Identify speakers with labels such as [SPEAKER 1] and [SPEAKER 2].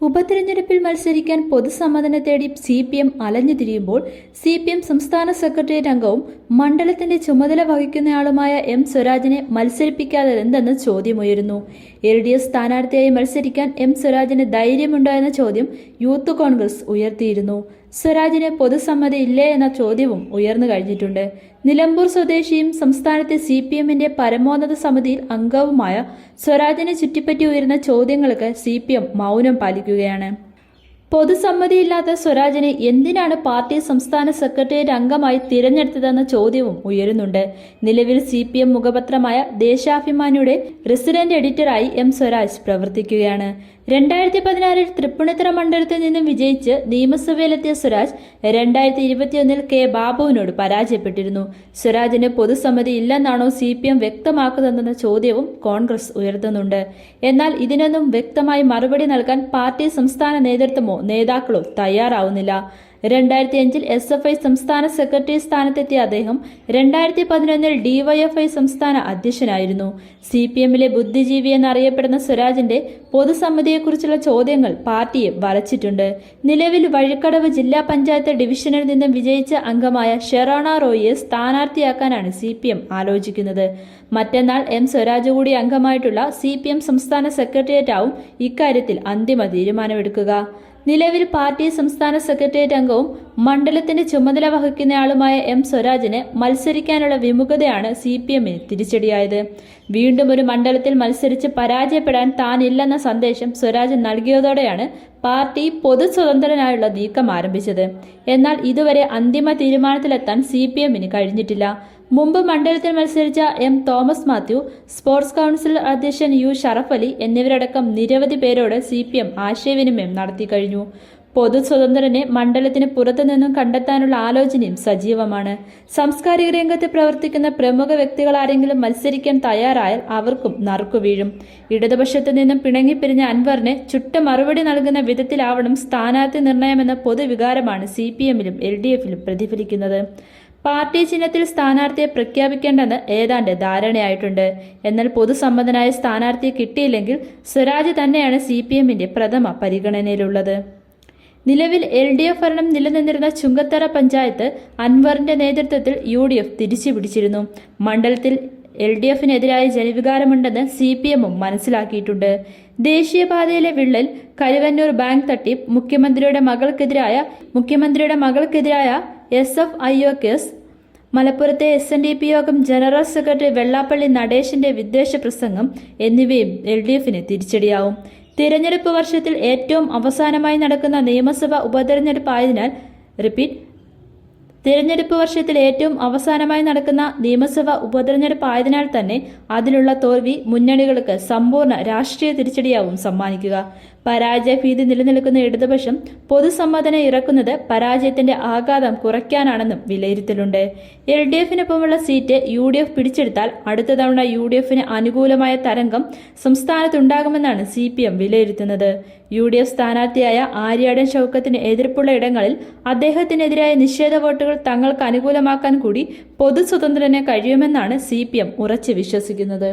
[SPEAKER 1] ഉപതെരഞ്ഞെടുപ്പിൽ മത്സരിക്കാൻ പൊതുസമ്മതനെ തേടി സി പി എം അലഞ്ഞു തിരിയുമ്പോൾ സി പി എം സംസ്ഥാന സെക്രട്ടേറിയറ്റ് അംഗവും മണ്ഡലത്തിന്റെ ചുമതല വഹിക്കുന്നയാളുമായ എം സ്വരാജിനെ മത്സരിപ്പിക്കാതെ എന്തെന്ന് ചോദ്യമുയരുന്നു. എൽ ഡി എഫ് സ്ഥാനാർത്ഥിയായി മത്സരിക്കാൻ എം സ്വരാജിന് ധൈര്യമുണ്ടോ എന്ന ചോദ്യം യൂത്ത് കോൺഗ്രസ് ഉയർത്തിയിരുന്നു. സ്വരാജിന് പൊതുസമ്മതി ഇല്ലേ എന്ന ചോദ്യവും ഉയർന്നു കഴിഞ്ഞിട്ടുണ്ട്. നിലമ്പൂർ സ്വദേശിയും സംസ്ഥാനത്തെ സി പി എമ്മിന്റെ പരമോന്നത സമിതിയിൽ അംഗവുമായ സ്വരാജിനെ ചുറ്റിപ്പറ്റി ഉയരുന്ന ചോദ്യങ്ങൾക്ക് സി പി എം മൗനം പാലിക്കുകയാണ്. പൊതുസമ്മതിയില്ലാത്ത സ്വരാജിനെ എന്തിനാണ് പാർട്ടി സംസ്ഥാന സെക്രട്ടേറിയറ്റ് അംഗമായി തിരഞ്ഞെടുത്തതെന്ന ചോദ്യവും ഉയരുന്നുണ്ട്. നിലവിൽ സി പി എം മുഖപത്രമായ ദേശാഭിമാനിയുടെ റെസിഡന്റ് എഡിറ്ററായി എം സ്വരാജ് പ്രവർത്തിക്കുകയാണ്. രണ്ടായിരത്തി പതിനാറിൽ തൃപ്പൂണിത്തറ മണ്ഡലത്തിൽ നിന്നും വിജയിച്ച് നിയമസഭയിലെത്തിയ സ്വരാജ് രണ്ടായിരത്തി ഇരുപത്തിയൊന്നിൽ കെ ബാബുവിനോട് പരാജയപ്പെട്ടിരുന്നു. സ്വരാജിന് പൊതുസമ്മതി ഇല്ലെന്നാണോ സി പി എം വ്യക്തമാക്കുന്നതെന്ന ചോദ്യവും കോൺഗ്രസ് ഉയർത്തുന്നുണ്ട്. എന്നാൽ ഇതിനൊന്നും വ്യക്തമായി മറുപടി നൽകാൻ പാർട്ടി സംസ്ഥാന നേതൃത്വമോ നേതാക്കളോ തയ്യാറാവുന്നില്ല. രണ്ടായിരത്തി അഞ്ചിൽ എസ് എഫ് ഐ സംസ്ഥാന സെക്രട്ടറി സ്ഥാനത്തെത്തിയ അദ്ദേഹം രണ്ടായിരത്തി പതിനൊന്നിൽ ഡിവൈഎഫ്ഐ സംസ്ഥാന അധ്യക്ഷനായിരുന്നു. സി പി എമ്മിലെ ബുദ്ധിജീവി എന്നറിയപ്പെടുന്ന സ്വരാജിന്റെ പൊതുസമ്മതിയെക്കുറിച്ചുള്ള ചോദ്യങ്ങൾ പാർട്ടിയെ വലച്ചിട്ടുണ്ട് നിലവിൽ വഴിക്കടവ് ജില്ലാ പഞ്ചായത്ത് ഡിവിഷനിൽ നിന്നും വിജയിച്ച അംഗമായ ഷെറോണ റോയിയെ സ്ഥാനാർത്ഥിയാക്കാനാണ് സി പി എം ആലോചിക്കുന്നത്. മറ്റന്നാൾ എം സ്വരാജ് കൂടി അംഗമായിട്ടുള്ള സി പി എം സംസ്ഥാന സെക്രട്ടേറിയറ്റാവും ഇക്കാര്യത്തിൽ അന്തിമ തീരുമാനമെടുക്കുക. നിലവിൽ പാർട്ടി സംസ്ഥാന സെക്രട്ടേറിയറ്റ് അംഗവും മണ്ഡലത്തിന്റെ ചുമതല വഹിക്കുന്നയാളുമായ എം സ്വരാജിന് മത്സരിക്കാനുള്ള വിമുഖതയാണ് സി പി എമ്മിന് തിരിച്ചടിയായത്. വീണ്ടും ഒരു മണ്ഡലത്തിൽ മത്സരിച്ച് പരാജയപ്പെടാൻ താനില്ലെന്ന സന്ദേശം സ്വരാജ് നൽകിയതോടെയാണ് പാർട്ടി പൊതു സ്വതന്ത്രനായുള്ള നീക്കം ആരംഭിച്ചത്. എന്നാൽ ഇതുവരെ അന്തിമ തീരുമാനത്തിലെത്താൻ സി പി എമ്മിന് കഴിഞ്ഞിട്ടില്ല. മുമ്പ് മണ്ഡലത്തിൽ മത്സരിച്ച M Thomas Mathew sports council അധ്യക്ഷൻ യു ഷറഫ് അലി എന്നിവരടക്കം നിരവധി പേരോട് സി പി എം ആശയവിനിമയം നടത്തി കഴിഞ്ഞു. പൊതു സ്വതന്ത്രനെ മണ്ഡലത്തിന് പുറത്തുനിന്നും കണ്ടെത്താനുള്ള ആലോചനയും സജീവമാണ്. സാംസ്കാരിക രംഗത്ത് പ്രവർത്തിക്കുന്ന പ്രമുഖ വ്യക്തികൾ ആരെങ്കിലും മത്സരിക്കാൻ തയ്യാറായാൽ അവർക്കും നറുക്കു വീഴും. ഇടതുപക്ഷത്തു നിന്നും പിണങ്ങിപ്പിരിഞ്ഞ അൻവറിനെ ചുട്ട മറുപടി നൽകുന്ന വിധത്തിലാവണം സ്ഥാനാർത്ഥി നിർണയമെന്ന പൊതുവികാരമാണ് സി പി എമ്മിലും എൽ ഡി എഫിലും പ്രതിഫലിക്കുന്നത്. പാർട്ടി ചിഹ്നത്തിൽ സ്ഥാനാർത്ഥിയെ പ്രഖ്യാപിക്കേണ്ടെന്ന് ഏതാണ്ട് ധാരണയായിട്ടുണ്ട്. എന്നാൽ പൊതുസമ്മതനായ സ്ഥാനാർത്ഥിയെ കിട്ടിയില്ലെങ്കിൽ സ്വരാജ് തന്നെയാണ് സി പി എമ്മിന്റെ പ്രഥമ പരിഗണനയിലുള്ളത്. നിലവിൽ എൽ ഡി എഫ് ഭരണം നിലനിന്നിരുന്ന ചുങ്കത്തറ പഞ്ചായത്ത് അൻവറിന്റെ നേതൃത്വത്തിൽ യു ഡി എഫ് തിരിച്ചുപിടിച്ചിരുന്നു. മണ്ഡലത്തിൽ എൽ ഡി എഫിനെതിരായ ജനവികാരമുണ്ടെന്ന് സി പി എമ്മും മനസ്സിലാക്കിയിട്ടുണ്ട്. ദേശീയപാതയിലെ വിള്ളൽ കരുവന്നൂർ ബാങ്ക് തട്ടിപ്പ് മുഖ്യമന്ത്രിയുടെ മകൾക്കെതിരായ മുഖ്യമന്ത്രിയുടെ മകൾക്കെതിരായ S F I O case. മലപ്പുറത്തെ എസ് എൻ ഡി പി യോഗം ജനറൽ സെക്രട്ടറി വെള്ളാപ്പള്ളി നടേശന്റെ വിദ്വേഷ പ്രസംഗം എന്നിവയും എൽ ഡി എഫിന് തിരിച്ചടിയാവും. തിരഞ്ഞെടുപ്പ് വർഷത്തിൽ ഏറ്റവും അവസാനമായി നടക്കുന്ന നിയമസഭാ ഉപതെരഞ്ഞെടുപ്പ് ആയതിനാൽ റിപ്പീറ്റ് തിരഞ്ഞെടുപ്പ് വർഷത്തിൽ ഏറ്റവും അവസാനമായി നടക്കുന്ന നിയമസഭാ ഉപതെരഞ്ഞെടുപ്പ് ആയതിനാൽ തന്നെ അതിലുള്ള തോൽവി മുന്നണികൾക്ക് സമ്പൂർണ രാഷ്ട്രീയ തിരിച്ചടിയാവും സമ്മാനിക്കുക. പരാജയ ഭീതി നിലനിൽക്കുന്ന ഇടതുപക്ഷം പൊതുസമ്മതനം ഇറക്കുന്നത് പരാജയത്തിന്റെ ആഘാതം കുറയ്ക്കാനാണെന്നും വിലയിരുത്തലുണ്ട്. എൽ ഡി എഫിനൊപ്പമുള്ള സീറ്റ് യു ഡി എഫ് പിടിച്ചെടുത്താൽ അടുത്ത തവണ യു ഡി എഫിന് അനുകൂലമായ തരംഗം സംസ്ഥാനത്തുണ്ടാകുമെന്നാണ് സി പി എം വിലയിരുത്തുന്നത്. യു ഡി എഫ് സ്ഥാനാർത്ഥിയായ ആര്യാടൻ ഷൗക്കത്തിന് എതിർപ്പുള്ള ഇടങ്ങളിൽ അദ്ദേഹത്തിനെതിരായ നിഷേധ വോട്ടുകൾ തങ്ങൾക്ക് അനുകൂലമാക്കാൻ കൂടി പൊതു സ്വതന്ത്രനെ കഴിയുമെന്നാണ് സി പി എം ഉറച്ചു വിശ്വസിക്കുന്നത്.